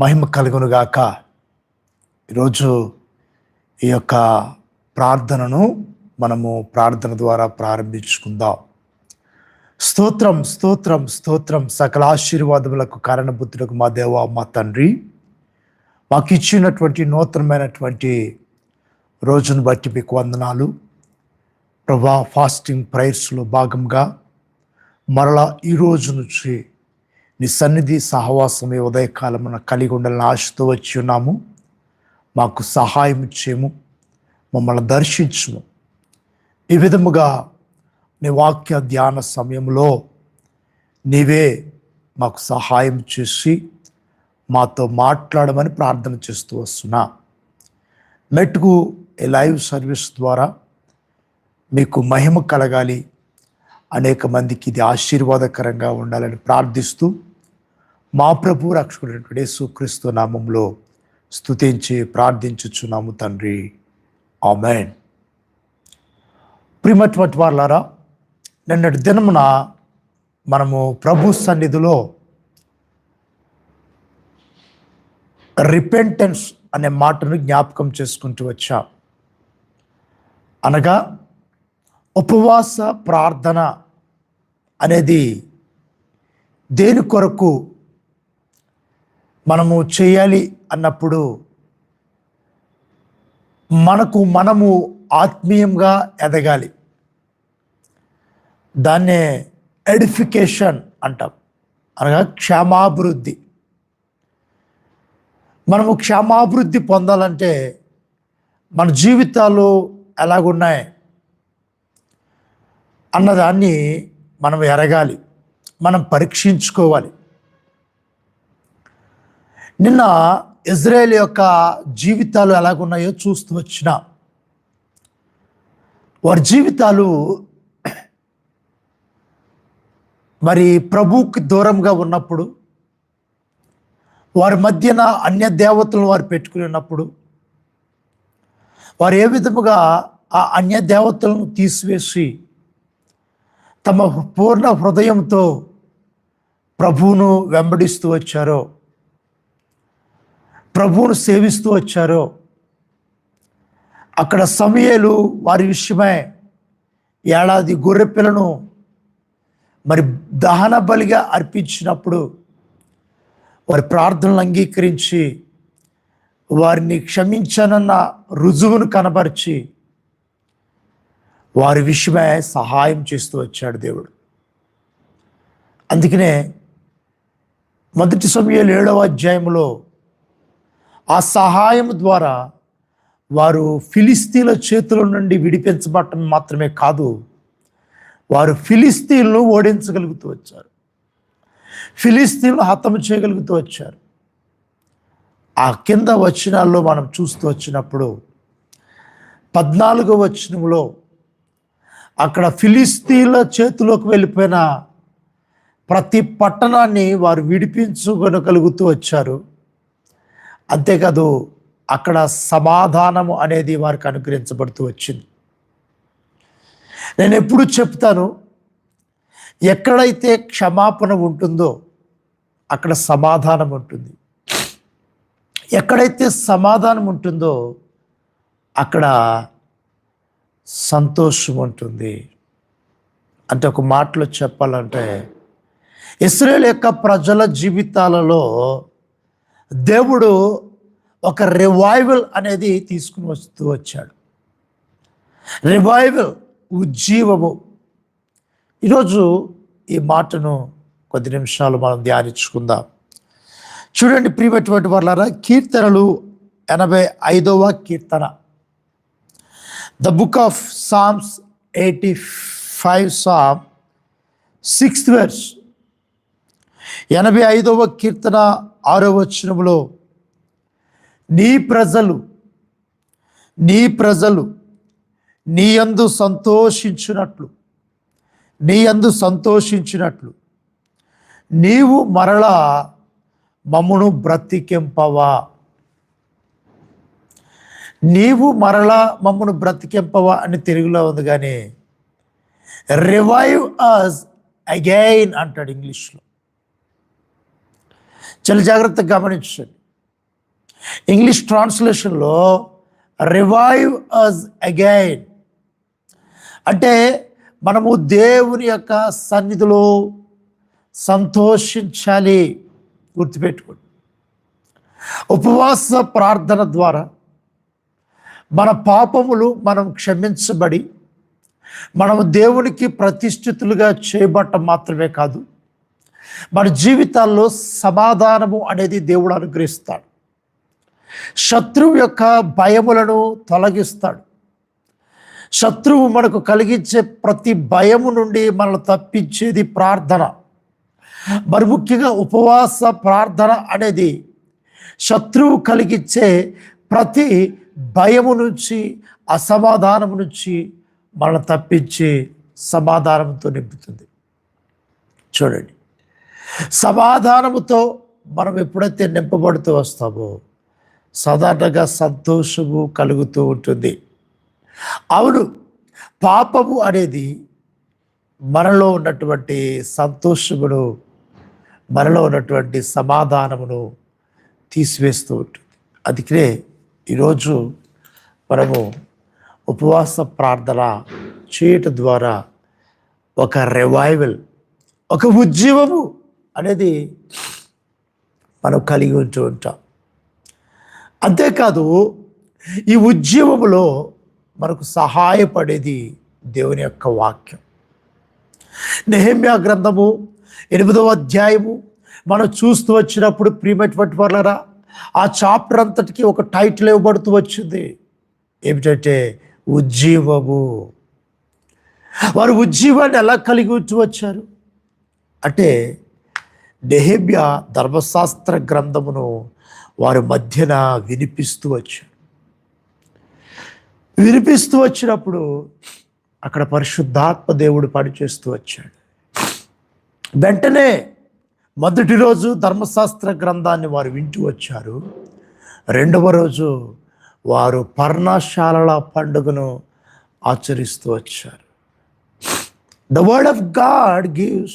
మహిమ కలుగునుగాక. ఈరోజు ఈ యొక్క ప్రార్థనను మనము ప్రార్థన ద్వారా ప్రారంభించుకుందాం. స్తోత్రం స్తోత్రం స్తోత్రం. సకల ఆశీర్వాదములకు కారణబుద్ధులకు మా దేవ మా తండ్రి. మాకు ఇచ్చినటువంటి నూతనమైనటువంటి రోజును బట్టి మీకు వందనాలు. ప్రభా ఫాస్టింగ్ ప్రైర్స్లో భాగంగా మరలా ఈ రోజు నుంచి నీ సన్నిధి సహవాసమే ఉదయకాలమున కలిగి ఉండాలని ఆశతో వచ్చి ఉన్నాము. మాకు సహాయం ఇచ్చేము మమ్మల్ని దర్శించుము. ఈ విధముగా నీ వాక్య ధ్యాన సమయంలో నీవే మాకు సహాయం చేసి మాతో మాట్లాడమని ప్రార్థన చేస్తూ వస్తున్నా. మెట్టుకు ఈ లైవ్ సర్వీస్ ద్వారా మీకు మహిమ కలగాలి. అనేక మందికి ఇది ఆశీర్వాదకరంగా ఉండాలని ప్రార్థిస్తూ మా ప్రభు రక్షకుడైనటువంటి యేసుక్రీస్తు నామంలో స్తుతించి ప్రార్థించుచున్నాము తండ్రి. ఆమెన్. ప్రిమటువంటి వాళ్ళారా నిన్నటి దినమున మనము ప్రభు సన్నిధిలో రిపెంటెన్స్ అనే మాటను జ్ఞాపకం చేసుకుంటూ వచ్చాం. అనగా ఉపవాస ప్రార్థన అనేది దేని కొరకు మనము చేయాలి అన్నప్పుడు మనకు మనము ఆత్మీయంగా ఎదగాలి. దాన్నే ఎడిఫికేషన్ అంటాం. అనగా క్షేమాభివృద్ధి. మనము క్షేమాభివృద్ధి పొందాలంటే మన జీవితాలు ఎలాగున్నాయి అన్నదాన్ని మనం ఎరగాలి. మనం పరీక్షించుకోవాలి. నిన్న ఇజ్రాయేల్ యొక్క జీవితాలు ఎలాగున్నాయో చూస్తూ వచ్చిన వారి జీవితాలు మరి ప్రభువుకి దూరంగా ఉన్నప్పుడు వారి మధ్యన అన్య దేవతలను వారు పెట్టుకుని ఉన్నప్పుడు వారు ఏ విధముగా ఆ అన్య దేవతలను తీసివేసి తమ పూర్ణ హృదయంతో ప్రభువును వెంబడిస్తూ వచ్చారో ప్రభువును సేవిస్తూ వచ్చారో. అక్కడ సమయలు వారి విషయమై. ఏడాది గొర్రెపిల్లను మరి దహన బలిగా అర్పించినప్పుడు వారి ప్రార్థనలు అంగీకరించి వారిని క్షమించనన్న రుజువును కనబరిచి వారి విషయమే సహాయం చేస్తూ వచ్చాడు దేవుడు. అందుకనే మొదటి సమయాలు ఏడవ అధ్యాయంలో ఆ సహాయం ద్వారా వారు ఫిలిస్తీన్ల చేతుల నుండి విడిపించబడటం మాత్రమే కాదు వారు ఫిలిస్తీన్లు ఓడించగలుగుతూ వచ్చారు. ఫిలిస్తీన్లు హతము చేయగలుగుతూ వచ్చారు. ఆ కింద వచనాల్లో మనం చూస్తూ వచ్చినప్పుడు పద్నాలుగో వచనంలో అక్కడ ఫిలిస్తీన్ల చేతిలోకి వెళ్ళిపోయిన ప్రతి పట్టణాన్ని వారు విడిపించుకొనగలుగుతూ వచ్చారు. అంతేకాదు అక్కడ సమాధానము అనేది వారికి అనుగ్రహించబడుతూ వచ్చింది. నేను ఎప్పుడు చెప్తాను ఎక్కడైతే క్షమాపణ ఉంటుందో అక్కడ సమాధానం ఉంటుంది. ఎక్కడైతే సమాధానం ఉంటుందో అక్కడ సంతోషం ఉంటుంది. అంటే ఒక మాటలో చెప్పాలంటే ఇస్రాయేల్ యొక్క ప్రజల జీవితాలలో దేవుడు ఒక రివైవల్ అనేది తీసుకుని వస్తూ వచ్చాడు. రివైవల్ ఉజ్జీవము. ఈరోజు ఈ మాటను కొద్ది నిమిషాలు మనం ధ్యానించుకుందాం. చూడండి ప్రియమైనటువంటి వాళ్ళారా కీర్తనలు ఎనభై ఐదవ కీర్తన. The book of Psalms eighty five Psalm sixth verse ఎనభై ఐదవ కీర్తన ఆరో వచనములో నీ ప్రజలు నీ ప్రజలు నీ యందు సంతోషించినట్లు నీ యందు సంతోషించినట్లు నీవు మరలా మమ్మును బ్రతికింపవా? నీవు మరలా మమ్మను బ్రతికింపవా అని తెలుగులో ఉంది కానీ రివైవ్ అస్ అగైన్ అంటాడు ఇంగ్లీష్లో. చాలా జాగ్రత్తగా గమనించండి. ఇంగ్లీష్ ట్రాన్స్లేషన్లో రివైవ్ అస్ అగైన్ అంటే మనము దేవుని యొక్క సన్నిధిలో సంతోషించాలి. గుర్తుపెట్టుకోండి. ఉపవాస ప్రార్థన ద్వారా మన పాపములు మనం క్షమించబడి మనము దేవునికి ప్రతిష్ఠితులుగా చేయబట్టం మాత్రమే కాదు మన జీవితాల్లో సమాధానము అనేది దేవుడు అనుగ్రహిస్తాడు. శత్రువు యొక్క భయములను తొలగిస్తాడు. శత్రువు మనకు కలిగించే ప్రతి భయము నుండి మనల్ని తప్పించేది ప్రార్థన. మరి ముఖ్యంగా ఉపవాస ప్రార్థన అనేది శత్రువు కలిగించే ప్రతి భయము నుంచి అసమాధానము నుంచి మనల్ని తప్పించి సమాధానంతో నింపుతుంది. చూడండి. సమాధానముతో మనం ఎప్పుడైతే నింపబడుతూ వస్తామో సాధారణంగా సంతోషము కలుగుతూ ఉంటుంది. అవును పాపము అనేది మనలో ఉన్నటువంటి సంతోషమును మనలో ఉన్నటువంటి సమాధానమును తీసివేస్తూ ఉంటుంది. అందుకనే ఈరోజు మనము ఉపవాస ప్రార్థన చేయటం ద్వారా ఒక రివైవల్ ఒక ఉద్యమము అనేది మనం కలిగి ఉంటూ ఉంటాం. అంతేకాదు ఈ ఉద్యమంలో మనకు సహాయపడేది దేవుని యొక్క వాక్యం. నెహమ్యా గ్రంథము ఎనిమిదవ అధ్యాయము మనం చూస్తూ వచ్చినప్పుడు ప్రియమైనటువంటి వాళ్ళరా ఆ చాప్టర్ అంతటికి ఒక టైటిల్ ఇవ్వబడుతూ వచ్చింది. ఏమిటంటే ఉజ్జీవము. వారు ఉజ్జీవాన్ని ఎలా కలిగి ఉంటూ వచ్చారు? అంటే నెహమ్యా ధర్మశాస్త్ర గ్రంథమును వారి మధ్యన వినిపిస్తూ వచ్చారు వినిపిస్తూ వచ్చినప్పుడు అక్కడ పరిశుద్ధాత్మ దేవుడు పనిచేస్తూ వచ్చాడు. వెంటనే మొదటి రోజు ధర్మశాస్త్ర గ్రంథాన్ని వారు వింటూ వచ్చారు. రెండవ రోజు వారు పర్ణశాలల పండుగను ఆచరిస్తూ వచ్చారు. The word of God gives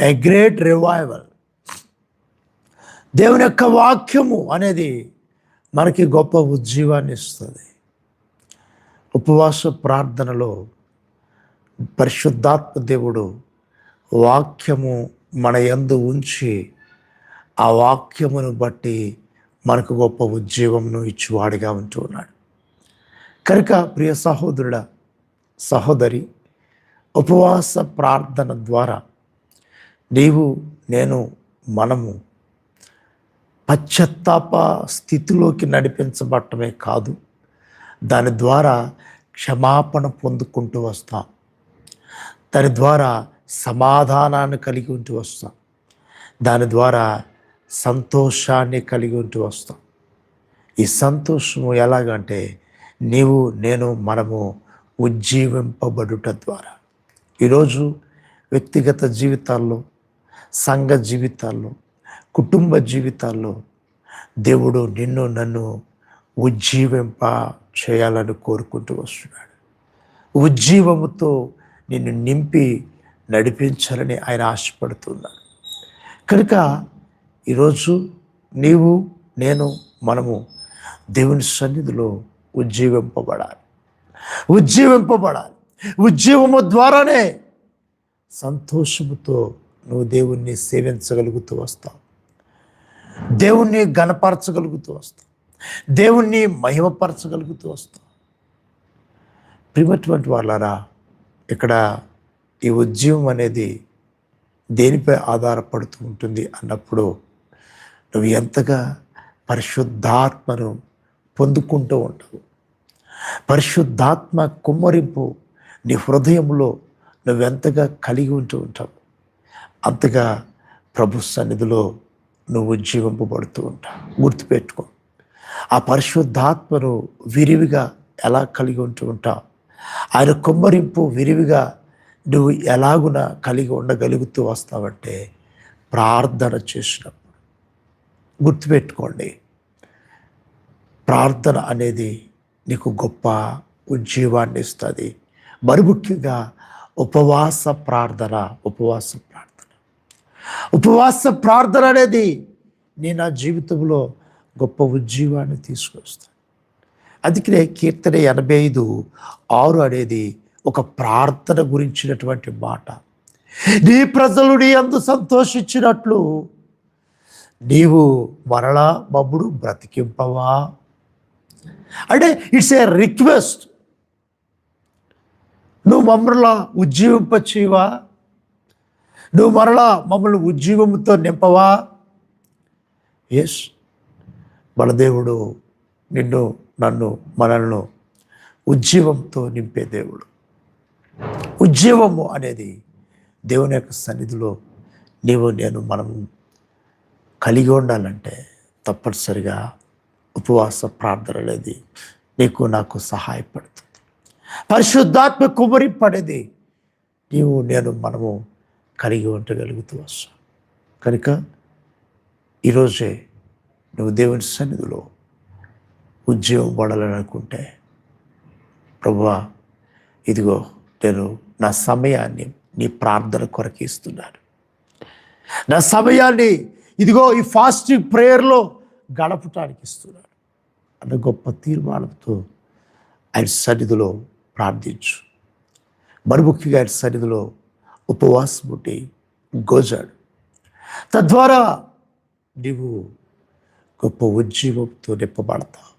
a great revival దేవుని యొక్క వాక్యము అనేది మనకి గొప్ప ఉజ్జీవాన్ని ఇస్తుంది. ఉపవాస ప్రార్థనలో పరిశుద్ధాత్మ దేవుడు వాక్యము మన యందు ఉంచి ఆ వాక్యమును బట్టి మనకు గొప్ప ఉజ్జీవమును ఇచ్చివాడిగా ఉంటూ ఉన్నాడు. కనుక ప్రియ సహోదరుడ సహోదరి ఉపవాస ప్రార్థన ద్వారా నీవు నేను మనము పశ్చత్తాప స్థితిలోకి నడిపించబట్టమే కాదు దాని ద్వారా క్షమాపణ పొందుకుంటూ వస్తాం. దాని ద్వారా సమాధానాన్ని కలిగి ఉంటూ వస్తాం. దాని ద్వారా సంతోషాన్ని కలిగి ఉంటూ వస్తాం. ఈ సంతోషము ఎలాగంటే నీవు నేను మనము ఉజ్జీవింపబడుట ద్వారా. ఈరోజు వ్యక్తిగత జీవితాల్లో సంఘ జీవితాల్లో కుటుంబ జీవితాల్లో దేవుడు నిన్ను నన్ను ఉజ్జీవింప చేయాలని కోరుకుంటూ వస్తున్నాడు. ఉజ్జీవముతో నిన్ను నింపి నడిపించాలని ఆయన ఆశపడుతున్నాడు కనుక ఈరోజు నీవు నేను మనము దేవుని సన్నిధిలో ఉజ్జీవింపబడాలి. ఉజ్జీవింపబడాలి. ఉజ్జీవము ద్వారానే సంతోషముతో నువ్వు దేవుణ్ణి సేవించగలుగుతూ వస్తావు. దేవుణ్ణి గణపరచగలుగుతూ వస్తావు. దేవుణ్ణి మహిమపరచగలుగుతూ వస్తావు. ప్రిమటువంటి వాళ్ళరా ఇక్కడ ఈ ఉద్యమం అనేది దేనిపై ఆధారపడుతూ ఉంటుంది అన్నప్పుడు నువ్వు ఎంతగా పరిశుద్ధాత్మను పొందుకుంటూ ఉంటావు పరిశుద్ధాత్మ కుమ్మరింపు నీ హృదయంలో నువ్వెంతగా కలిగి ఉంటూ ఉంటావు. అంతగా ప్రభు సన్నిధిలో నువ్వు జీవింపబడుతూ ఉంటావు గుర్తుపెట్టుకో. ఆ పరిశుద్ధాత్మను విరివిగా ఎలా కలిగి ఉంటూ ఉంటావు ఆయన కుమ్మరింపు విరివిగా నువ్వు ఎలాగున కలిగి ఉండగలుగుతూ వస్తావంటే ప్రార్థన చేసినప్పుడు. గుర్తుపెట్టుకోండి. ప్రార్థన అనేది నీకు గొప్ప ఉజ్జీవాన్ని ఇస్తుంది మరి ముఖ్యంగా ఉపవాస ప్రార్థన ఉపవాసం. ఉపవాస ప్రార్థన అనేది నేను నా జీవితంలో గొప్ప ఉజ్జీవాన్ని తీసుకొస్తాను అందుకనే కీర్తన ఎనభై ఐదు ఆరు అనేది ఒక ప్రార్థన గురించినటువంటి మాట. నీ ప్రజలు నీ అందు సంతోషించినట్లు నీవు మరలా మమ్ముడు బ్రతికింపవా? అంటే ఇట్స్ ఏ రిక్వెస్ట్. నువ్వు మమ్మల్ని ఉజ్జీవింపచేయవా? నువ్వు మరలా మమ్మల్ని ఉజ్జీవంతో నింపవా? ఎస్ మన దేవుడు నిన్ను నన్ను మనల్ని ఉజ్జీవంతో నింపే దేవుడు. ఉజ్జీవము అనేది దేవుని యొక్క సన్నిధిలో నీవు నేను మనం కలిగి ఉండాలంటే తప్పనిసరిగా ఉపవాస ప్రార్థన అనేది నీకు నాకు సహాయపడుతుంది. పరిశుద్ధాత్మ కుమరింపడేది నీవు నేను మనము కలిగి ఉండగలుగుతూ వస్తాం కనుక ఈరోజే నువ్వు దేవుని సన్నిధిలో ఉద్యోగం పడాలని అనుకుంటే ప్రభువా ఇదిగో నేను నా సమయాన్ని నీ ప్రార్థన కొరకు ఇస్తున్నాను. నా సమయాన్ని ఇదిగో ఈ ఫాస్టింగ్ ప్రేయర్లో గడపటానికి ఇస్తున్నాను. అన్న గొప్ప తీర్మానంతో ఆయన సన్నిధిలో ప్రార్థించు. మరి ముఖ్యంగా ఆయన సన్నిధిలో ఉపవాసం ఉండి గోజాడు. తద్వారా నీవు గొప్ప ఉజ్జీవంతో నింపబడతావు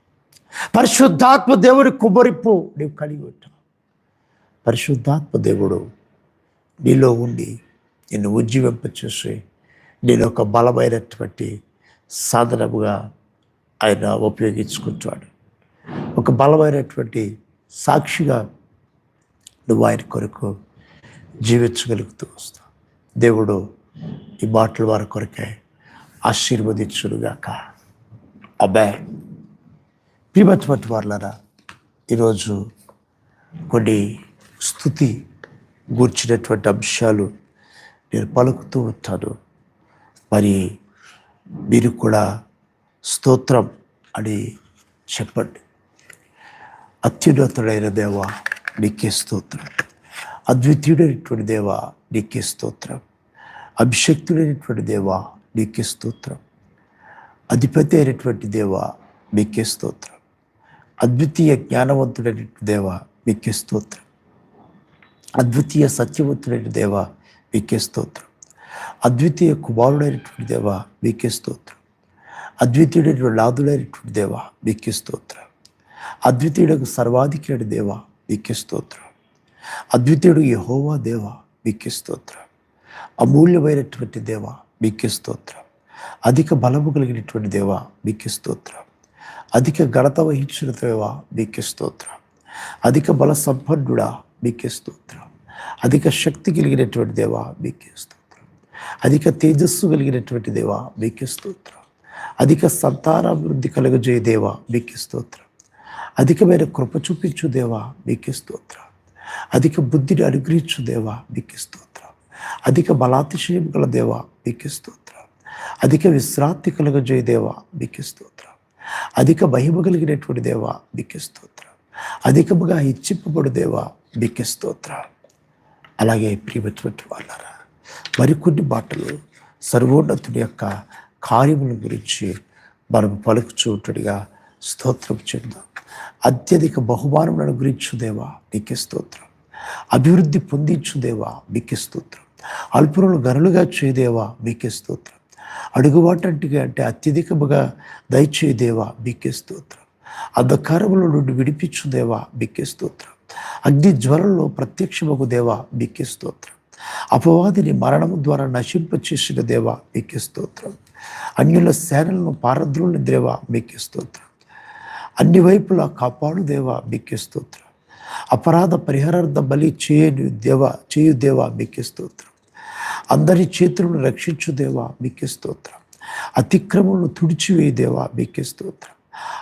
పరిశుద్ధాత్మ దేవుడి కుమరింపు నీవు కలిగి ఉంటావు పరిశుద్ధాత్మ దేవుడు నీలో ఉండి నిన్ను ఉజ్జీవింపచేసి నేను ఒక బలమైనటువంటి సాధనముగా ఆయన ఉపయోగించుకుంటాడు. ఒక బలమైనటువంటి సాక్షిగా నువ్వు ఆయన కొరకు జీవించగలుగుతూ వస్తాం. దేవుడు ఈ మాటల వారి కొరకే ఆశీర్వదించుడుగాక అబ్బాయి ప్రియమటువంటి వాళ్ళరా ఈరోజు కొన్ని స్థుతి గూర్చినటువంటి అంశాలు నేను పలుకుతూ ఉంటాను. మరి మీరు కూడా స్తోత్రం అని చెప్పండి. అత్యున్నతుడైన దేవ నీకే స్తోత్రం. అద్వితీయుడైనటువంటి దేవ నీకే స్తోత్రం. అభిషక్తుడైనటువంటి దేవ నీకే స్తోత్రం. అధిపతి అయినటువంటి దేవ మీకే స్తోత్రం. అద్వితీయ జ్ఞానవంతుడైనటువంటి దేవ మీకే స్తోత్రం. అద్వితీయ సత్యవంతుడైన దేవ మీకే స్తోత్రం. అద్వితీయ కుమారుడైనటువంటి దేవ మీకే స్తోత్రం. అద్వితీయుడైన లాదుడైనటువంటి దేవ మీకే స్తోత్రం. అద్వితీయుడకు సర్వాధికారి దేవ మీకే స్తోత్రం. అద్వితీయుడు యహోవా దేవ మీకే స్తోత్రం. అమూల్యమైనటువంటి దేవ మీకే స్తోత్రం. అధిక బలము కలిగినటువంటి దేవ మీకే స్తోత్రం. అధిక ఘనత వహించిన దేవ మీకే స్తోత్రం. అధిక బల సంపన్నుడా మీకే స్తోత్రం. అధిక శక్తి కలిగినటువంటి దేవ మీకే స్తోత్రం. అధిక తేజస్సు కలిగినటువంటి దేవ మీకే స్తోత్రం. అధిక సంతానాభివృద్ధి కలుగజేయ దేవ మీకే స్తోత్రం. అధికమైన కృప చూపించు దేవ మీకే స్తోత్రం. అధిక బుద్ధిని అనుగ్రహించు దేవా మీకే స్తోత్రం. అధిక బలాతిశయం గల దేవా మీకే స్తోత్రం. అధిక విశ్రాంతి కలగజేయ దేవా మీకే స్తోత్రం. అధిక మహిమ కలిగినటువంటి దేవా మీకే స్తోత్రం. అధికముగా హెచ్చింపబడు దేవా మీకే స్తోత్రం. అలాగే ప్రియమైనటువంటి వాళ్ళారా మరికొన్ని మాటలు సర్వోన్నతుని యొక్క కార్యముల గురించి మనం పలుకుచూటుడిగా స్తోత్రం చెందాం అత్యధిక బహుమానములను గురించు దేవా నీకే స్తోత్రం. అభివృద్ధి పొందించు దేవా మీకే స్తోత్రం. అల్పురులు గనులుగా చేయదేవా మీకే స్తోత్రం. అడుగుబాటంటిగా అంటే అత్యధికముగా దయచేయ దేవా మీకే స్తోత్రం. అంధకారముల నుండి విడిపించు దేవా మీకే స్తోత్రం. అగ్ని జ్వరంలో ప్రత్యక్షమగు దేవా మీకే స్తోత్రం. అపవాదిని మరణము ద్వారా నశింపచేసిన దేవా మీకే స్తోత్రం. అన్యుల సేనలను పారద్రుని దేవా మీకే స్తోత్రం. అన్ని వైపులా కాపాడు దేవా మీకే స్తోత్రం. అపరాధ పరిహారార్థ బలి చేయని దేవ చేయు దేవా మీకే స్తోత్రం. అందరి చేతులను రక్షించు దేవా మీకే స్తోత్రం. అతిక్రమలను తుడిచివేయి దేవా మీకే స్తోత్రం.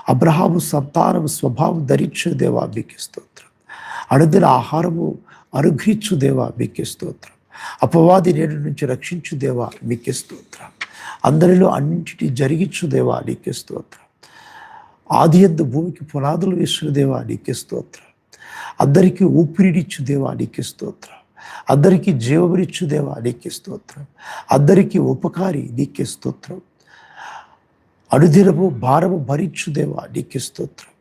అబ్రహాము సంతానం స్వభావం ధరించు దేవా మీకే స్తోత్రం. అడుదిన ఆహారము అనుగ్రహించు దేవా మీకే స్తోత్రం. అపవాది నేడు నుంచి రక్షించు దేవా మీకే స్తోత్రం. అందరిలో అన్నింటినీ జరిగించు దేవా నీకే స్తోత్రం. ఆది ఎందు భూమికి పునాదులు వేసిన దేవా నీకే స్తోత్రం. అందరికీ ఊపిరినిచ్చు దేవా నీకు స్తోత్రం. అందరికీ జీవమునిచ్చు దేవా నీకే స్తోత్రం. అందరికీ ఉపకారి నీకే స్తోత్రం. అనుదినము భారము భరించు దేవా నీకే స్తోత్రం.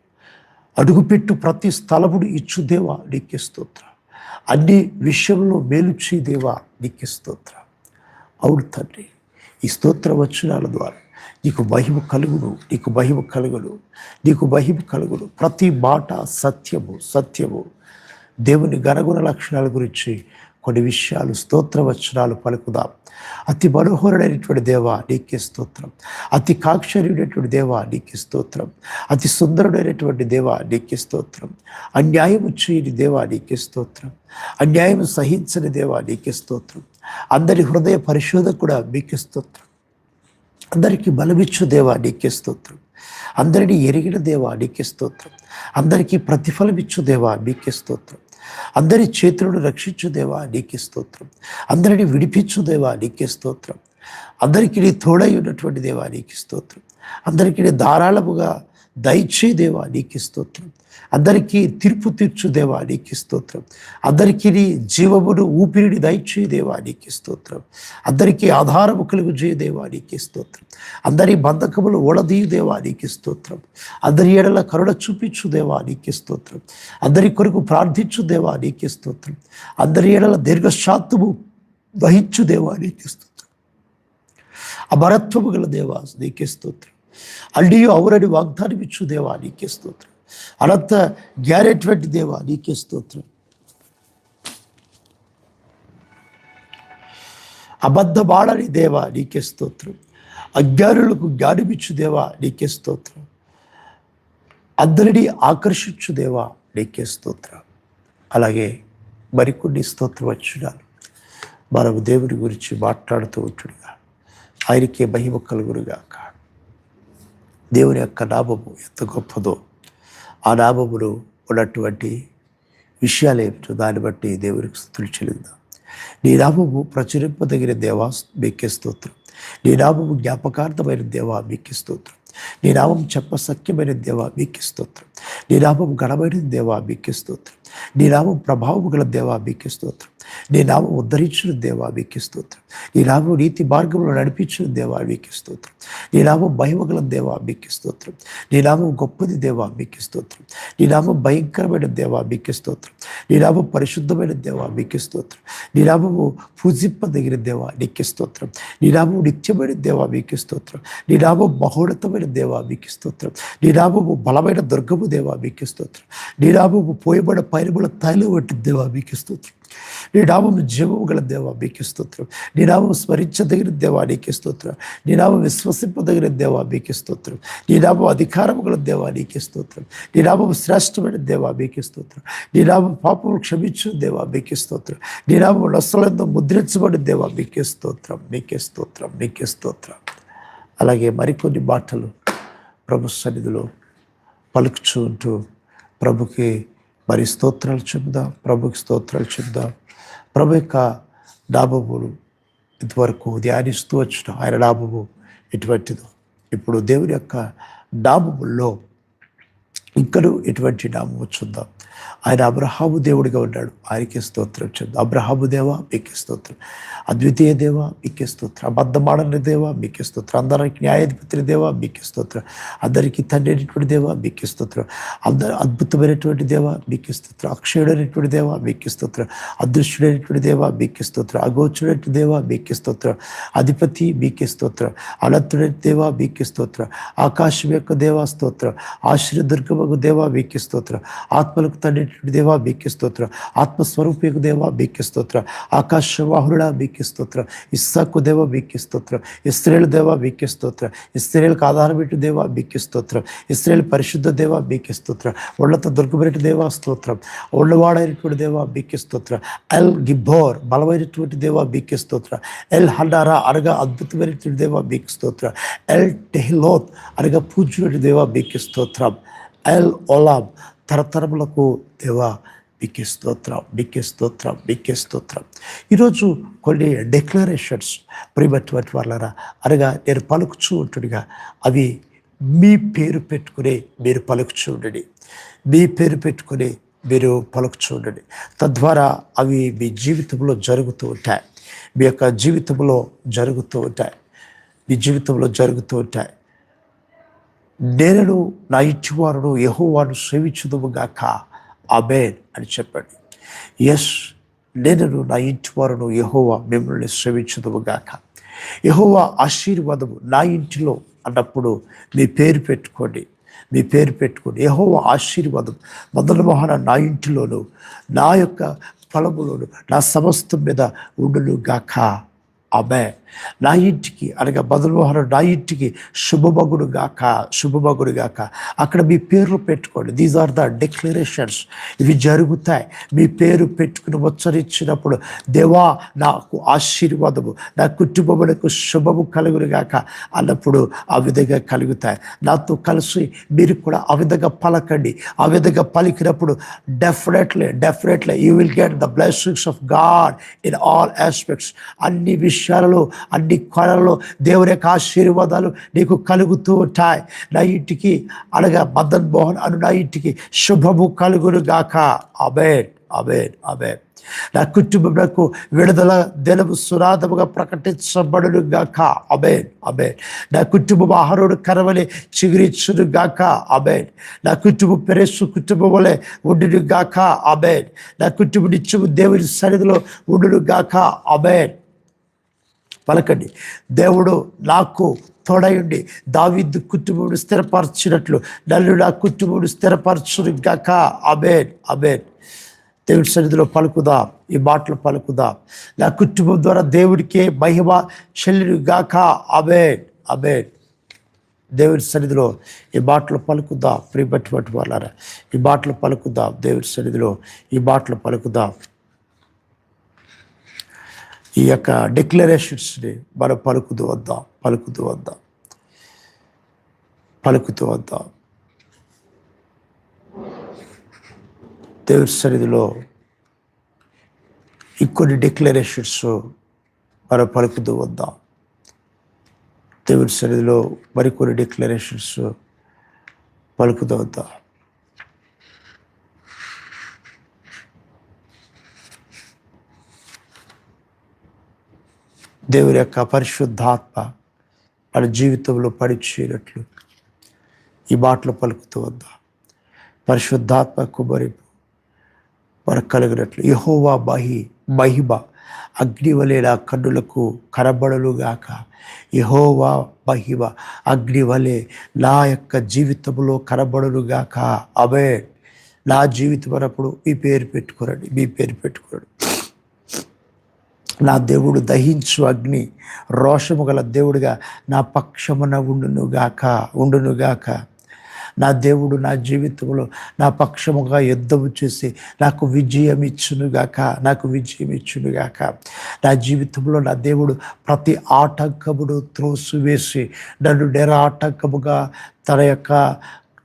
అడుగుపెట్టు ప్రతి స్థలముడు ఇచ్చు దేవా నీకే స్తోత్రం. అన్ని విషయంలో మేలు చేయి దేవా నీకే స్తోత్రం. అవును తండ్రి ఈ స్తోత్ర వచనాల ద్వారా నీకు మహిమ కలుగును నీకు మహిమ కలుగును నీకు మహిమ కలుగును. ప్రతి మాట సత్యము సత్యము. దేవుని గణగుణ లక్షణాల గురించి కొన్ని విషయాలు స్తోత్ర వచనాలు పలుకుదాం. అతి మనోహరుడైనటువంటి దేవ నీకే స్తోత్రం. అతి కాక్షర్యుడైనటువంటి దేవ నీకే స్తోత్రం. అతి సుందరుడైనటువంటి దేవ నీకే స్తోత్రం. అన్యాయము చేయని దేవ నీకే స్తోత్రం. అన్యాయం సహించని దేవ నీకే స్తోత్రం. అందరి హృదయ పరిశోధకుడ మీకే స్తోత్రం. అందరికీ బలమిచ్చు దేవా నీకే స్తోత్రం. అందరినీ ఎరిగిన దేవా నీకే స్తోత్రం. అందరికీ ప్రతిఫలమిచ్చు దేవా నీకే స్తోత్రం. అందరి చేతులను రక్షించు దేవా నీకే స్తోత్రం. అందరినీ విడిపించు దేవా నీకే స్తోత్రం. అందరికీ నీ తోడై ఉన్నటువంటి దేవా నీకే స్తోత్రం. అందరికీ నీ ధారాళముగా దయచే దేవా నీకు స్తోత్రం. అందరికీ తీర్పు తీర్చు దేవా నీకు స్తోత్రం. అందరికీ నీ జీవమును ఊపిరిని దయచే దేవా నీకు స్తోత్రం. అందరికీ ఆధారము కలుగు చేయ దేవా నీకు స్తోత్రం. అందరి బంధకములు ఓడదీయు దేవా నీకు స్తోత్రం. అందరి ఏడల కరుణ చూపించు దేవా నీకు స్తోత్రం. అందరి కొరకు ప్రార్థించు దేవా నీకు స్తోత్రం. అందరి ఏడల దీర్ఘశాంతము వహించు దేవా నీకు స్తోత్రం. అమరత్వము గల దేవా నీకే స్తోత్రం. అల్లియో అవురని వాగ్దానం దేవా నీకే స్తోత్రం. అనంత గ్యారెటువంటి దేవా నీకే స్తోత్రం. అబద్ధమాడని దేవా నీకే స్తోత్రం. అజ్ఞానులకు జ్ఞానమిచ్చు దేవా నీకే స్తోత్రం. అందరినీ ఆకర్షించు దేవా నీకే స్తోత్రం. అలాగే మరికొన్ని స్తోత్రం వచ్చినాను మనము దేవుని గురించి మాట్లాడుతూ ఉంటుడుగా ఆయనకే మహిమ కలుగురుగాక దేవుని యొక్క నామము ఎంత గొప్పదో. ఆ నామములో ఉన్నటువంటి విషయాలు ఏమిటో దాన్ని బట్టి దేవునికి స్థుతులు చెల్లిందాం నీ నామము ప్రచురింపదగిన దేవా మీకే స్తోత్రం. నీ నామము జ్ఞాపకార్థమైన దేవా మీకే స్తోత్రం. నీ నామం చెప్ప సఖ్యమైన దేవా మీకే స్తోత్రం. నీ నామం గణమైన దేవా మీకే స్తోత్రం. నీ నామం ప్రభావం గల దేవా మీకే స్తోత్రం. నీ నామం ఉద్ధరించిన దేవా మీకే స్తోత్రం నీ నామం నీతి మార్గంలో నడిపించిన దేవా మీకే స్తోత్రం నీ నామం భయమగల దేవా మీకే స్తోత్రం నీ నామం గొప్పది దేవా మీకే స్తోత్రం నీ నామం భయంకరమైన దేవా మీకే స్తోత్రం నీ నామం పరిశుద్ధమైన దేవా మీకే స్తోత్రం నీ నామము పూజింపదగిన దేవా నీకి స్తోత్రం నీ నామం నిత్యమైన దేవా మీకే స్తోత్రం నీ నామం మహోన్నతమైన దేవా మీకే స్తోత్రం నీ నామము బలమైన దుర్గము దేవా మీకే స్తోత్రం నీ నామము పోయబడ పైనబడ తైలం వంటి దేవా మీకి స్తోత్రం నీ నామం జీవము గల దేవా మీకు స్తోత్రం. నీ నామం స్మరించదగిన దేవా నీకు స్తోత్రం. నీ నామం విశ్వసింపదగిన దేవా మీకు స్తోత్రం. నీ నామం గల దేవా నీకు స్తోత్రం. నీ నామం శ్రేష్టమైన దేవా మీకు స్తోత్రం. నీ నామం పాపము క్షమించు దేవా మీకు స్తోత్రం. నీ నామం నస్సలంతో ముద్రించబడిన దేవా మీకే స్తోత్రం. మీకే స్తోత్రం. మీకే స్తోత్రం. అలాగే మరికొన్ని మాటలు ప్రభు సన్నిధిలో పలుకుచూ ఉంటూ ప్రభుకి మరి స్తోత్రాలు చెబుదాం ప్రభుకి స్తోత్రాలు చెబుదాం ప్రభు యొక్క డాబబులు ఇంతవరకు ధ్యానిస్తూ వచ్చిన ఆయన డాబబు ఎటువంటిదో ఇప్పుడు దేవుని యొక్క నామముల్లో ఇంకను ఎటువంటి డాబు చూద్దాం. ఆయన అబ్రహాము దేవుడిగా ఉన్నాడు ఆయనకే స్తోత్రం చెందు అబ్రహాము దేవా మీకే స్తోత్రం అద్వితీయ దేవా మీకే స్తోత్రం అబద్ధమాడని దేవా మీకే స్తోత్రం అందరికి న్యాయాధిపతి దేవా మీకే స్తోత్రం అందరికీ తండ్రి అయినటువంటి దేవ మీకే స్తోత్రం అందరు అద్భుతమైనటువంటి దేవా మీకే స్తోత్రం అక్షయుడైనటువంటి దేవా మీకే స్తోత్రం అదృశ్యుడైనటువంటి దేవ మీకే స్తోత్రం అగోచుడైన దేవా మీకే స్తోత్రం అధిపతి మీకే స్తోత్రం అనంతుడైన దేవా మీకే స్తోత్రం ఆకాశం యొక్క దేవా స్తోత్రం ఆశ్రయదుర్గమకు దేవా మీకే స్తోత్రం ఆత్మలకు తండ్రి దేవా మీకే స్తోత్రం ఆత్మస్వరూపకు దేవా మీకే స్తోత్రం ఆకాశవాహుడా మీకే స్తోత్రం ఇస్సాకు దేవా మీకే స్తోత్రం ఇస్త్రేలు దేవా మీకే స్తోత్రం ఇస్త్రేలకు ఆధారం పెట్టు దేవా మీకే స్తోత్రం ఇస్త్రేలు పరిశుద్ధ దేవా మీకే స్తోత్రం ఒళ్ళతో దుర్గమైనటు దేవా స్తోత్రం ఒళ్ళవాడైనటువంటి దేవా మీకే స్తోత్రం ఎల్ గిబ్బోర్ బలమైనటువంటి దేవా మీకే స్తోత్రం ఎల్ హండారా అనగా అద్భుతమైనటువంటి దేవా మీకు స్తోత్రం ఎల్ టెహిలోత్ అనగా పూజ్యునటువంటి దేవా మీకు స్తోత్రం ఎల్ ఓలాం తరతరములకు దేవా మీకే స్తోత్రం మీకే స్తోత్రం మీకే స్తోత్రం. ఈరోజు కొన్ని డెక్లరేషన్స్ ప్రియమైనటువంటి వాళ్ళరా అనగా నేను పలుకుచూ ఉంటుండగా అవి మీ పేరు పెట్టుకుని మీరు పలుకుచూ ఉండండి. మీ పేరు పెట్టుకుని మీరు పలుకుచూ ఉండండి. తద్వారా అవి మీ జీవితంలో జరుగుతూ ఉంటాయి. మీ యొక్క జీవితంలో జరుగుతూ ఉంటాయి. మీ జీవితంలో జరుగుతూ ఉంటాయి. నేను నా ఇంటివారును యహోవాను సేవించుదువుగాక అబేన్ అని చెప్పాడు. ఎస్ నేను నా ఇంటివారును యహోవా మిమ్మల్ని సేవించుదువుగాక యహోవా ఆశీర్వాదము నా ఇంటిలో అన్నప్పుడు మీ పేరు పెట్టుకోండి. మీ పేరు పెట్టుకోండి. యహోవా ఆశీర్వాదం మొదల మోహన నా ఇంటిలోను నా యొక్క ఫలములోను నా సమస్తం మీద ఉండును గాక. ఆమె నా ఇంటికి అనగా బదులుమోహన నా ఇంటికి శుభమగుడు గాక శుభమగుడు గాక అక్కడ మీ పేర్లు పెట్టుకోండి. దీస్ ఆర్ ద డిక్లరేషన్స్ ఇవి జరుగుతాయి. మీ పేరు పెట్టుకుని ఉచ్చరించినప్పుడు దేవా నాకు ఆశీర్వాదము నా కుటుంబములకు శుభము కలుగును గాక అన్నప్పుడు ఆ విధంగా కలుగుతాయి. నాతో కలిసి మీరు కూడా ఆ విధంగా పలకండి. ఆ విధంగా పలికినప్పుడు definitely definitely you will get the blessings of God in all aspects అన్ని విషయాలలో అన్ని కొనలలో దేవుని యొక్క ఆశీర్వాదాలు నీకు కలుగుతూ ఉంటాయి. నా ఇంటికి అనగా మదన్ మోహన్ అను నా ఇంటికి శుభము కలుగును గాక. అబేన్ అబేన్ అబేన్ నా కుటుంబములకు విడుదల దినము సునాదముగా ప్రకటించబడును గాక. అబేన్ అబేన్ నా కుటుంబం ఆహారుడు కరవలి చిగురించును గాక. అబేన్ నా కుటుంబం పెరేసు కుటుంబం వలె ఉండును గాక. అబేన్ నా కుటుంబం నిత్యము దేవుని సన్నిధిలో ఉండును గాక. అబేన్ పలకండి. దేవుడు నాకు తోడయుండి దావిద్దు కుటుంబమును స్థిరపరచినట్లు నల్లు నా కుటుంబమును స్థిరపరచుగాక అబేన్ అబేన్ దేవుడి సన్నిధిలో పలుకుదా. ఈ మాటలు పలుకుదా. నా కుటుంబం ద్వారా దేవుడికే మహిమ చెల్లిను గాక అబేన్ అబేన్ దేవుడి సన్నిధిలో ఈ మాటలు పలుకుదా. పట్టు వాళ్ళారా ఈ మాటలు పలుకుదా. దేవుడి సన్నిధిలో ఈ మాటలు పలుకుదా. ఈ యొక్క డిక్లరేషన్స్ని మనం పలుకుతూ వద్దాం పలుకుతూ వద్దాం పలుకుతూ వద్దాం. దేవుడి సన్నిధిలో ఇంకొన్ని డిక్లరేషన్స్ మనం పలుకుతూ వద్దాం. దేవుడి సన్నిధిలో మరికొన్ని డిక్లరేషన్స్ పలుకుతూ వద్దాం. దేవుని యొక్క పరిశుద్ధాత్మ వాళ్ళ జీవితంలో పడిచేయనట్లు ఈ మాటలు పలుకుతూ వద్దా పరిశుద్ధాత్మ కుమరింపు మనకు కలిగినట్లు. యహోవా మహి మహిమ అగ్ని వలె నా కన్నులకు కనబడలుగాక యహోవా మహిమ అగ్ని వలె నా యొక్క జీవితంలో కనబడలుగాక అవే నా జీవితం అన్నప్పుడు మీ పేరు పెట్టుకోరండి మీ పేరు పెట్టుకోరండి. నా దేవుడు దహించు అగ్ని రోషము గల దేవుడిగా నా పక్షమున ఉండునుగాక ఉండునుగాక. నా దేవుడు నా జీవితంలో నా పక్షముగా యుద్ధము చేసి నాకు విజయం ఇచ్చునుగాక నాకు విజయం ఇచ్చునుగాక. నా జీవితంలో నా దేవుడు ప్రతి ఆటంకమును త్రోసివేసి నన్ను నిరాటంకముగా తన యొక్క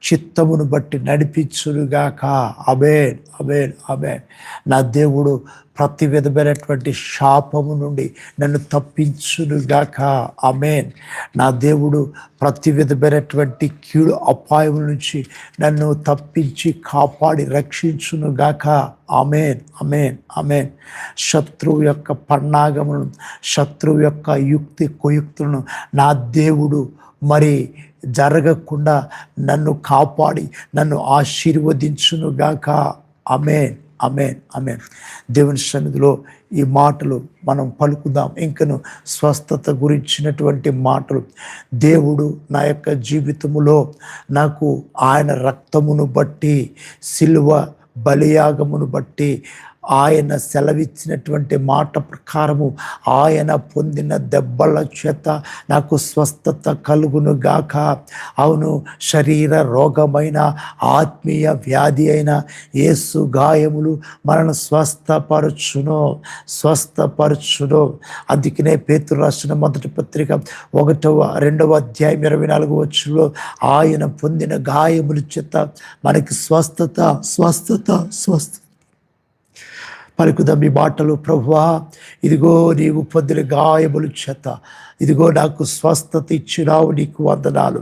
చిత్తమును బట్టి నడిపించునుగాక. అబేన్ అబేన్ అబేన్ నా దేవుడు ప్రతి విధమైనటువంటి శాపము నుండి నన్ను తప్పించునుగాక. అమేన్ నా దేవుడు ప్రతి విధమైనటువంటి కీడు అపాయం నుంచి నన్ను తప్పించి కాపాడి రక్షించునుగాక. అమేన్ అమేన్ అమేన్ శత్రువు యొక్క పన్నాగమును శత్రువు యొక్క యుక్తి కుయుక్తులను నా దేవుడు మరి జరగకుండా నన్ను కాపాడి నన్ను ఆశీర్వదించునుగాక అమేన్ అమేన్ అమేన్ దేవుని సన్నిధిలో ఈ మాటలు మనం పలుకుదాం. ఇంకను స్వస్థత గురించినటువంటి మాటలు. దేవుడు నా యొక్క జీవితములో నాకు ఆయన రక్తమును బట్టి సిల్వ బలియాగమును బట్టి ఆయన సెలవిచ్చినటువంటి మాట ప్రకారము ఆయన పొందిన దెబ్బల చేత నాకు స్వస్థత కలుగును గాక. అవును శరీర రోగమైన ఆత్మీయ వ్యాధి అయిన ఏసు గాయములు మనను స్వస్థపరచును స్వస్థపరచును. అందుకనే పేతురు రాసిన మొదటి పత్రిక ఒకటవ రెండవ అధ్యాయం ఇరవై నాలుగు వచ్చులో ఆయన పొందిన గాయముల చేత మనకి స్వస్థత స్వస్థత స్వస్థ పలుకుదాం మీ మాటలు ప్రభువా? ఇదిగో నీవు పొందిన గాయములు చేత. ఇదిగో నాకు స్వస్థత ఇచ్చినావు నీకు వందనాలు.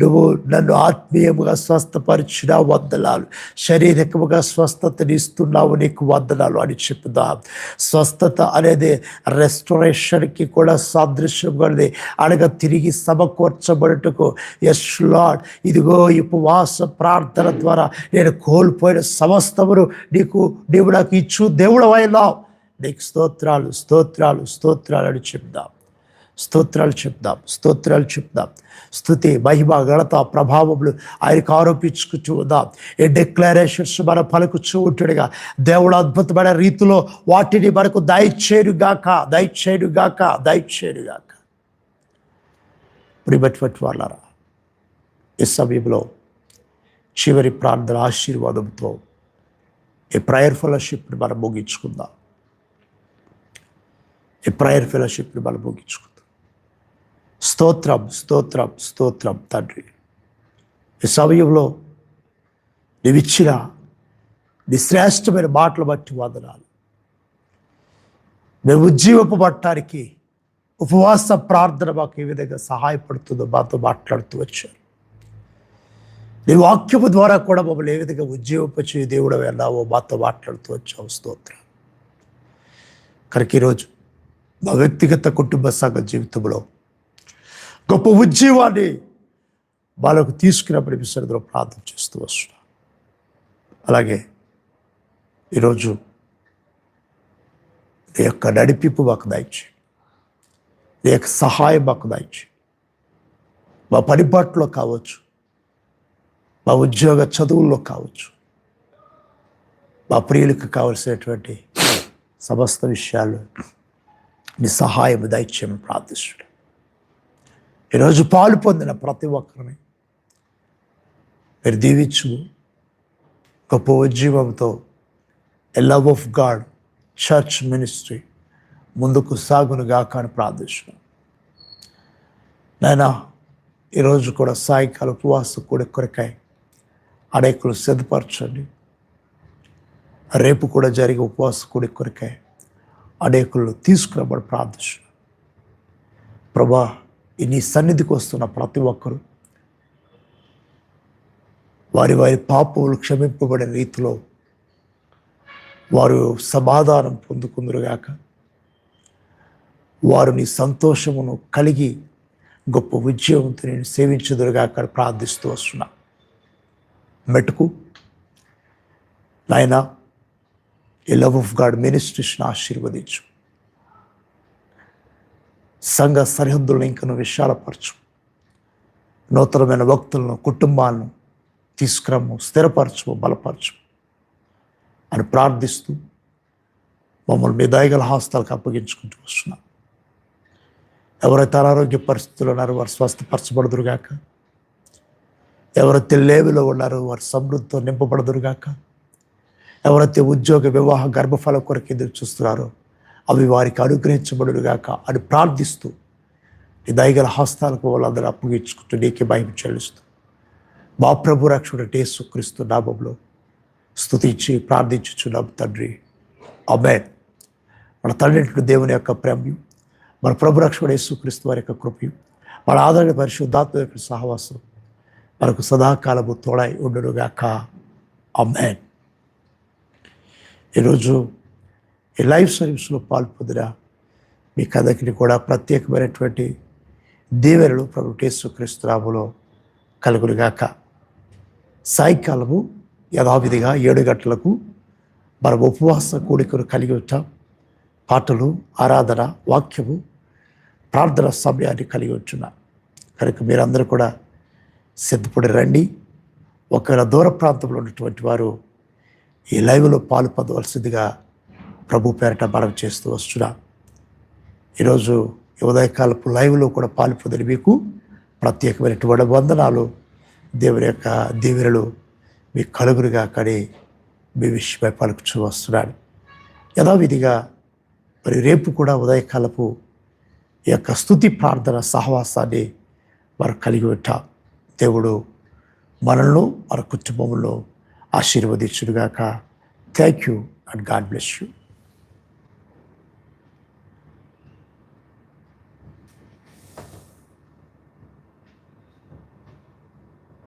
నువ్వు నన్ను ఆత్మీయముగా స్వస్థపరిచినావు వందనాలు. శారీరకముగా స్వస్థతని ఇస్తున్నావు నీకు వందనాలు అని చెప్దాం స్వస్థత అనేది రెస్టరేషన్కి కూడా సాదృశ్యం కలిది అనగా తిరిగి సమకూర్చబడుటకు. ఎస్ లాడ్ ఇదిగో ఈ ఉపవాస ప్రార్థన ద్వారా నేను కోల్పోయిన సమస్తమును నీకు నీవు నాకు ఇచ్చు దేవుడు నీకు స్తోత్రాలు స్తోత్రాలు స్తోత్రాలు అని చెప్దాం స్తోత్రాలు చెప్దాం స్తోత్రాలు చెప్దాం. స్థుతి మహిమ ఘనత ప్రభావములు ఆయనకు ఆరోపించుకుంటూ ఉందాం. ఈ డిక్లరేషన్స్ మన పలుకుచూ ఉంటుడుగా దేవుడు అద్భుతమైన రీతిలో వాటిని మనకు దయచేరుగాక దయచేరుగాక దయచేరుగాక ప్రిబట్వట్ వాళ్ళరా ఈ సమయంలో చివరి ప్రార్థన ఆశీర్వాదంతో ఈ ప్రయర్ ఫెలోషిప్ని మనం ముగించుకుందాం. ఈ ప్రయర్ ఫెలోషిప్ని మనం ముగించుకుందాం. స్తోత్రం స్తోత్రం స్తోత్రం తండ్రి. ఈ సమయంలో నీవిచ్చిన నీ శ్రేష్టమైన మాటలు బట్టి వందనాలు. మేము ఉజ్జీవపబట్టడానికి ఉపవాస ప్రార్థన మాకు ఏ విధంగా సహాయపడుతుందో మాతో మాట్లాడుతూ వచ్చారు. నీ వాక్యము ద్వారా కూడా మమ్మల్ని ఏ విధంగా ఉజ్జీవింపచే దేవుడు వెళ్ళావో మాతో మాట్లాడుతూ వచ్చావు స్తోత్రం. కనుక ఈరోజు మా వ్యక్తిగత కుటుంబ సంఘ జీవితంలో గొప్ప ఉజ్జీవాన్ని వాళ్ళకు తీసుకున్నప్పుడు విసరిలో ప్రార్థన చేస్తూ వస్తున్నాం. అలాగే ఈరోజు నీ యొక్క నడిపింపు మాకు దయచి నీ యొక్క సహాయం మాకు దయచి మా పనిపాట్లో కావచ్చు మా ఉద్యోగ చదువుల్లో కావచ్చు మా ప్రియులకు కావలసినటువంటి సమస్త విషయాలు నీ సహాయం దయచేయమని ప్రార్థిస్తున్నాడు ఈరోజు పాలు పొందిన ప్రతి ఒక్కరిని మీరు దీవించు గొప్ప ఉజ్జీవంతో a love of God church ministry ముందుకు సాగునుగా కానీ ప్రార్థిస్తున్నాం. నాయనా ఈరోజు కూడా సాయంకాలం ఉపవాస కూడా కొరకాయ అనేకులు సిద్ధపరచండి. రేపు కూడా జరిగే ఉపవాస కూడి కొరకాయ అనేకులు తీసుకురమ్మని ప్రార్థిస్తున్నాం. ప్రభా నీ సన్నిధికి వస్తున్న ప్రతి ఒక్కరూ. వారి వారి పాపములు క్షమింపబడిన రీతిలో వారు సమాధానం పొందుకుందరుగాక వారు నీ సంతోషమును కలిగి గొప్ప విజయంతో నేను సేవించుదురుగాక ప్రార్థిస్తూ వస్తున్నా. మెటుకు నాయన ఈ లవ్ ఆఫ్ గాడ్ మినిస్ట్రీస్ని ఆశీర్వదించు. సంఘ సరిహద్దులను ఇంకను విశాలపరచు. నూతనమైన భక్తులను కుటుంబాలను తీసుకురమ్ము స్థిరపరచు బలపరచు అని ప్రార్థిస్తూ మమ్మల్ని మీ దయగల హాస్తాలకు అప్పగించుకుంటూ వస్తున్నాం. ఎవరైతే అనారోగ్య పరిస్థితులు ఉన్నారో వారు స్వస్థపరచబడదురుగాక. ఎవరైతే లేవిలో ఉన్నారో వారు సమృద్ధితో నింపబడదురుగాక. ఎవరైతే ఉద్యోగ వివాహ గర్భఫల కొరకు ఎదురు చూస్తున్నారో అవి వారికి అనుగ్రహించబడుగాక అని ప్రార్థిస్తూ నీ దయగల హస్తాలకు వాళ్ళందరూ అప్పగించుకుంటూ నీకే భయం చెల్లిస్తూ. మా ప్రభు రక్షుడు టేసు క్రీస్తు నామంలో స్థుతించి ప్రార్థించుచున్నాం తండ్రి. అమెన్ మన తండ్రి దేవుని యొక్క ప్రేమ్యం మన ప్రభు రక్షకుడు యేసుక్రీస్తు వారి యొక్క కృపయు మన ఆదరణ పరిశుద్ధాత్మ యొక్క సహవాసం మనకు సదాకాలము తోడై ఉండునుగాక అమెన్ ఈరోజు ఈ లైవ్ సర్వీస్లో పాల్పొందిన మీ కథకిని కూడా ప్రత్యేకమైనటువంటి దీవెనలు ప్రభు యేసుక్రీస్తు కలుగులుగాక సాయంకాలము యథావిధిగా ఏడు గంటలకు మనం ఉపవాస కూడికను కలిగి ఉంటాం. పాటలు ఆరాధన వాక్యము ప్రార్థన సమయాన్ని కలిగి ఉంటున్నా కనుక మీరందరూ కూడా సిద్ధపడి రండి. ఒకవేళ దూర ప్రాంతంలో ఉన్నటువంటి వారు ఈ లైవ్లో పాలు పొందవలసిందిగా ప్రభు పేరట బలం చేస్తూ వస్తున్నా. ఈరోజు ఈ ఉదయకాలపు లైవ్లో కూడా పాలు పొందిన మీకు ప్రత్యేకమైనటువంటి వందనాలు. దేవుని యొక్క దీవెనలు మీ కలుగురుగా కానీ మీ విషయమై పలుకుచూ వస్తున్నాడు. యథావిధిగా మరి రేపు కూడా ఉదయకాలపు ఈ యొక్క స్థుతి ప్రార్థన సహవాసాన్ని వారు కలిగి ఉంటాం. దేవుడు మనల్ని మన కుటుంబంలో ఆశీర్వదించుడుగాక thank you and God bless you